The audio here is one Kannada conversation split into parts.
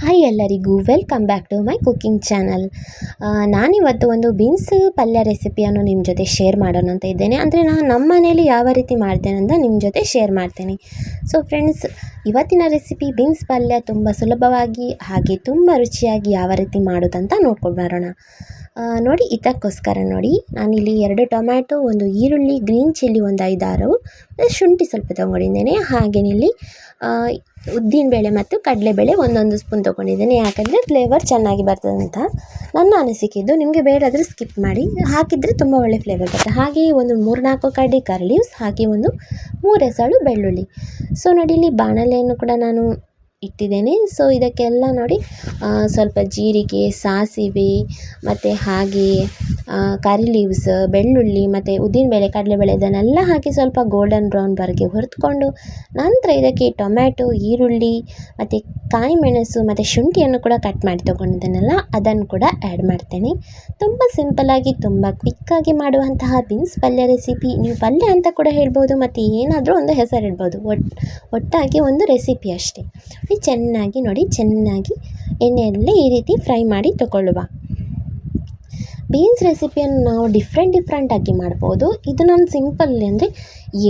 ಹಾಯ್ ಎಲ್ಲರಿಗೂ welcome back to my cooking channel ನಾನಿವತ್ತು ಒಂದು ಬೀನ್ಸ್ ಪಲ್ಯ ರೆಸಿಪಿಯನ್ನು ನಿಮ್ಮ ಜೊತೆ ಶೇರ್ ಮಾಡೋಣ ಅಂತ ಇದ್ದೇನೆ. ಅಂದರೆ ನಾನು ನಮ್ಮ ಮನೇಲಿ ಯಾವ ರೀತಿ ಮಾಡ್ತೇನೆ ಅಂತ ನಿಮ್ಮ ಜೊತೆ ಶೇರ್ ಮಾಡ್ತೇನೆ. ಸೊ ಫ್ರೆಂಡ್ಸ್ ಇವತ್ತಿನ ರೆಸಿಪಿ ಬೀನ್ಸ್ ಪಲ್ಯ ತುಂಬ ಸುಲಭವಾಗಿ ಹಾಗೆ ತುಂಬ ರುಚಿಯಾಗಿ ಯಾವ ರೀತಿ ಮಾಡೋದಂತ ನೋಡ್ಕೊಂಡು ಬರೋಣ. ನೋಡಿ, ಇದಕ್ಕೋಸ್ಕರ ನೋಡಿ, ನಾನಿಲ್ಲಿ ಎರಡು ಟೊಮ್ಯಾಟೊ, ಒಂದು ಈರುಳ್ಳಿ, ಗ್ರೀನ್ ಚಿಲ್ಲಿ, ಒಂದು ಐದಾರು ಶುಂಠಿ ಸ್ವಲ್ಪ ತೊಗೊಂಡಿದ್ದೇನೆ. ಹಾಗೆಯೇ ಇಲ್ಲಿ ಉದ್ದಿನಬೇಳೆ ಮತ್ತು ಕಡಲೆಬೇಳೆ ಒಂದೊಂದು ಸ್ಪೂನ್ ತೊಗೊಂಡಿದ್ದೀನಿ. ಯಾಕಂದರೆ ಫ್ಲೇವರ್ ಚೆನ್ನಾಗಿ ಬರ್ತದೆ ಅಂತ ನನ್ನ ಅನಿಸಿಕೆದು ನಿಮಗೆ ಬೇಡಾದರೆ ಸ್ಕಿಪ್ ಮಾಡಿ. ಹಾಕಿದರೆ ತುಂಬ ಒಳ್ಳೆ ಫ್ಲೇವರ್ ಬರುತ್ತೆ. ಹಾಗೆಯೇ ಒಂದು ಮೂರ್ನಾಲ್ಕು ಕಡ್ಡಿ ಕರಿ ಕರ್ಲೀವ್ಸ್ ಹಾಗೆ ಒಂದು ಮೂರು ಬೆಳ್ಳುಳ್ಳಿ. ಸೊ ನೋಡಿ ಇಲ್ಲಿ ಬಾಣಲೆಯನ್ನು ಕೂಡ ನಾನು ಇಟ್ಟಿದ್ದೇನೆ. ಸೊ ಇದಕ್ಕೆಲ್ಲ ನೋಡಿ ಸ್ವಲ್ಪ ಜೀರಿಗೆ, ಸಾಸಿವೆ, ಮತ್ತು ಹಾಗೆ ಕರಿ ಲೀವ್ಸ್ ಬೆಳ್ಳುಳ್ಳಿ, ಮತ್ತು ಉದ್ದಿನಬೇಳೆ ಕಡಲೆಬೇಳೆ ಇದನ್ನೆಲ್ಲ ಹಾಕಿ ಸ್ವಲ್ಪ ಗೋಲ್ಡನ್ ಬ್ರೌನ್ ಬರ್ಗೆ ಹುರಿದುಕೊಂಡು ನಂತರ ಇದಕ್ಕೆ ಟೊಮ್ಯಾಟೊ, ಈರುಳ್ಳಿ, ಮತ್ತು ಕಾಯಿ ಮೆಣಸು, ಮತ್ತು ಶುಂಠಿಯನ್ನು ಕೂಡ ಕಟ್ ಮಾಡಿ ತೊಗೊಂಡಿದ್ದೇನಲ್ಲ ಅದನ್ನು ಕೂಡ ಆ್ಯಡ್ ಮಾಡ್ತೇನೆ. ತುಂಬ ಸಿಂಪಲ್ಲಾಗಿ ತುಂಬ ಕ್ವಿಕ್ಕಾಗಿ ಮಾಡುವಂತಹ ಬೀನ್ಸ್ ಪಲ್ಯ ರೆಸಿಪಿ ನೀವು ಪಲ್ಯ ಅಂತ ಕೂಡ ಹೇಳ್ಬೋದು, ಮತ್ತು ಏನಾದರೂ ಒಂದು ಹೆಸರು ಇಡ್ಬೋದು ಒಟ್ಟು ಒಟ್ಟಾಗಿ ಒಂದು ರೆಸಿಪಿ ಅಷ್ಟೇ. ಚೆನ್ನಾಗಿ ನೋಡಿ ಚೆನ್ನಾಗಿ ಎಣ್ಣೆಯಲ್ಲೇ ಈ ರೀತಿ ಫ್ರೈ ಮಾಡಿ ತಗೊಳ್ಳುವ. ಬೀನ್ಸ್ ರೆಸಿಪಿಯನ್ನು ನಾವು ಡಿಫ್ರೆಂಟ್ ಡಿಫ್ರೆಂಟಾಗಿ ಮಾಡ್ಬೋದು. ಇದು ನಾನು ಸಿಂಪಲ್ ಅಂದರೆ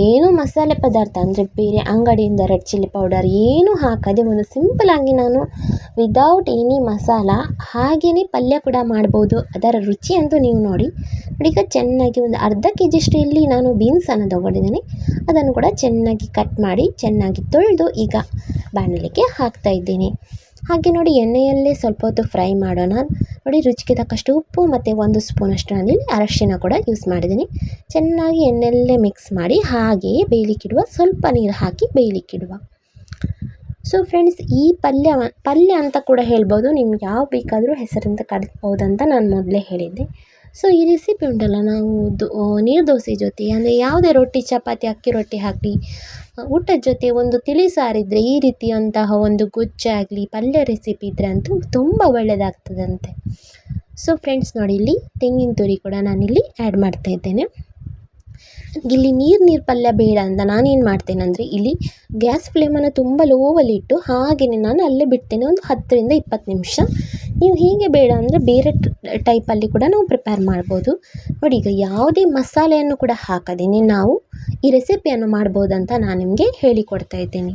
ಏನು ಮಸಾಲೆ ಪದಾರ್ಥ ಅಂದರೆ ಬೇರೆ ಅಂಗಡಿಯಿಂದ ರೆಡ್ ಚಿಲ್ಲಿ ಪೌಡರ್ ಏನೂ ಹಾಕದೆ ಒಂದು ಸಿಂಪಲಾಗಿ ನಾನು ವಿದೌಟ್ ಎನಿ ಮಸಾಲ ಹಾಗೆಯೇ ಪಲ್ಯ ಕೂಡ ಮಾಡ್ಬೋದು. ಅದರ ರುಚಿ ಅಂತೂ ನೀವು ನೋಡಿ. ಈಗ ಚೆನ್ನಾಗಿ ಒಂದು ಅರ್ಧ ಕೆ ಜಿಯಷ್ಟು ಇಲ್ಲಿ ನಾನು ಬೀನ್ಸನ್ನು ತೊಗೊಂಡಿದ್ದೀನಿ. ಅದನ್ನು ಕೂಡ ಚೆನ್ನಾಗಿ ಕಟ್ ಮಾಡಿ ಚೆನ್ನಾಗಿ ತೊಳೆದು ಈಗ ಬಾಣಲಿಗೆ ಹಾಕ್ತಾ ಇದ್ದೀನಿ. ಹಾಗೆ ನೋಡಿ ಎಣ್ಣೆಯಲ್ಲೇ ಸ್ವಲ್ಪ ಹೊತ್ತು ಫ್ರೈ ಮಾಡೋಣ. ನೋಡಿ ರುಚಿಗೆ ತಕ್ಕಷ್ಟು ಉಪ್ಪು ಮತ್ತು ಒಂದು ಸ್ಪೂನಷ್ಟು ನಾನಿಲ್ಲಿ ಅರಶಿನ ಕೂಡ ಯೂಸ್ ಮಾಡಿದ್ದೀನಿ. ಚೆನ್ನಾಗಿ ಎಣ್ಣೆಯಲ್ಲೇ ಮಿಕ್ಸ್ ಮಾಡಿ ಹಾಗೆಯೇ ಬೇಯಲಿಕ್ಕಿಡುವ, ಸ್ವಲ್ಪ ನೀರು ಹಾಕಿ ಬೇಯಲಿಕ್ಕಿಡುವ. ಸೊ ಫ್ರೆಂಡ್ಸ್ ಈ ಪಲ್ಯ ಪಲ್ಯ ಅಂತ ಕೂಡ ಹೇಳ್ಬೋದು. ನಿಮ್ಗೆ ಯಾವ ಬೇಕಾದರೂ ಹೆಸರಿಂದ ಕರಿಬೋದಂತ ನಾನು ಮೊದಲೇ ಹೇಳಿದ್ದೆ. ಸೊ ಈ ರೆಸಿಪಿ ಉಂಟಲ್ಲ, ನಾವು ದೋ ನೀರು ದೋಸೆ ಜೊತೆ, ಅಂದರೆ ಯಾವುದೇ ರೊಟ್ಟಿ, ಚಪಾತಿ, ಅಕ್ಕಿ ರೊಟ್ಟಿ ಹಾಕಿ ಊಟದ ಜೊತೆ ಒಂದು ತಿಳಿ ಸಾರಿದ್ರೆ ಈ ರೀತಿಯಂತಹ ಒಂದು ಗೊಜ್ಜಾಗಲಿ ಪಲ್ಯ ರೆಸಿಪಿ ಇದ್ದರೆ ಅಂತೂ ತುಂಬ ಒಳ್ಳೆಯದಾಗ್ತದಂತೆ ಸೊ ಫ್ರೆಂಡ್ಸ್ ನೋಡಿ, ಇಲ್ಲಿ ತೆಂಗಿನ ತುರಿ ಕೂಡ ನಾನಿಲ್ಲಿ ಆ್ಯಡ್ ಮಾಡ್ತಾ ಇದ್ದೇನೆ. ಇಲ್ಲಿ ನೀರು ನೀರು ಪಲ್ಯ ಬೇಡ ಅಂತ ನಾನೇನು ಮಾಡ್ತೇನೆ ಅಂದರೆ, ಇಲ್ಲಿ ಗ್ಯಾಸ್ ಫ್ಲೇಮನ್ನು ತುಂಬ ಲೋವಲ್ಲಿಟ್ಟು ಹಾಗೆಯೇ ನಾನು ಅಲ್ಲೇ ಬಿಡ್ತೇನೆ ಒಂದು ಹತ್ತರಿಂದ ಇಪ್ಪತ್ತು ನಿಮಿಷ. ನೀವು ಹೀಗೆ ಬೇಡ ಅಂದರೆ ಬೇರೆ ಟೈಪಲ್ಲಿ ಕೂಡ ನಾವು ಪ್ರಿಪೇರ್ ಮಾಡ್ಬೋದು. ನೋಡಿ, ಈಗ ಯಾವುದೇ ಮಸಾಲೆಯನ್ನು ಕೂಡ ಹಾಕದೇನೆ, ನಾವು ಈ ರೆಸಿಪಿಯನ್ನು ಮಾಡ್ಬೋದಂತ ನಾನು ನಿಮಗೆ ಹೇಳಿಕೊಡ್ತಾ ಇದ್ದೇನೆ.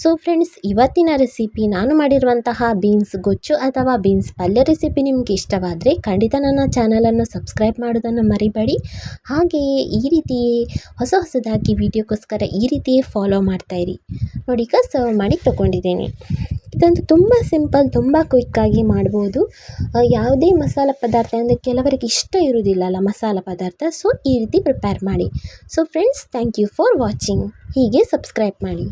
ಸೊ ಫ್ರೆಂಡ್ಸ್ ಇವತ್ತಿನ ರೆಸಿಪಿ ನಾನು ಮಾಡಿರುವಂತಹ ಬೀನ್ಸ್ ಗೊಜ್ಜು ಅಥವಾ ಬೀನ್ಸ್ ಪಲ್ಯ ರೆಸಿಪಿ ನಿಮಗೆ ಇಷ್ಟವಾದರೆ ಖಂಡಿತ ನನ್ನ ಚಾನಲನ್ನು ಸಬ್ಸ್ಕ್ರೈಬ್ ಮಾಡೋದನ್ನು ಮರಿಬೇಡಿ. ಹಾಗೆಯೇ ಈ ರೀತಿಯೇ ಹೊಸ ಹೊಸದಾಗಿ ವಿಡಿಯೋಕ್ಕೋಸ್ಕರ ಈ ರೀತಿಯೇ ಫಾಲೋ ಮಾಡ್ತಾಯಿರಿ ನೋಡಿ, ಈಗ ಸರ್ವ್ ಮಾಡಿ ತೊಗೊಂಡಿದ್ದೇನೆ. ಇದಂತೂ ತುಂಬ ಸಿಂಪಲ್, ತುಂಬ ಕ್ವಿಕ್ಕಾಗಿ ಮಾಡ್ಬೋದು. ಯಾವುದೇ ಮಸಾಲ ಪದಾರ್ಥ ಅಂದರೆ ಕೆಲವರಿಗೆ ಇಷ್ಟ ಇರುವುದಿಲ್ಲಲ್ಲ ಮಸಾಲ ಪದಾರ್ಥ ಸೊ ಈ ರೀತಿ ಪ್ರಿಪೇರ್ ಮಾಡಿ. So friends thank you for watching ಹೀಗೆ ಸಬ್ಸ್ಕ್ರೈಬ್ ಮಾಡಿ.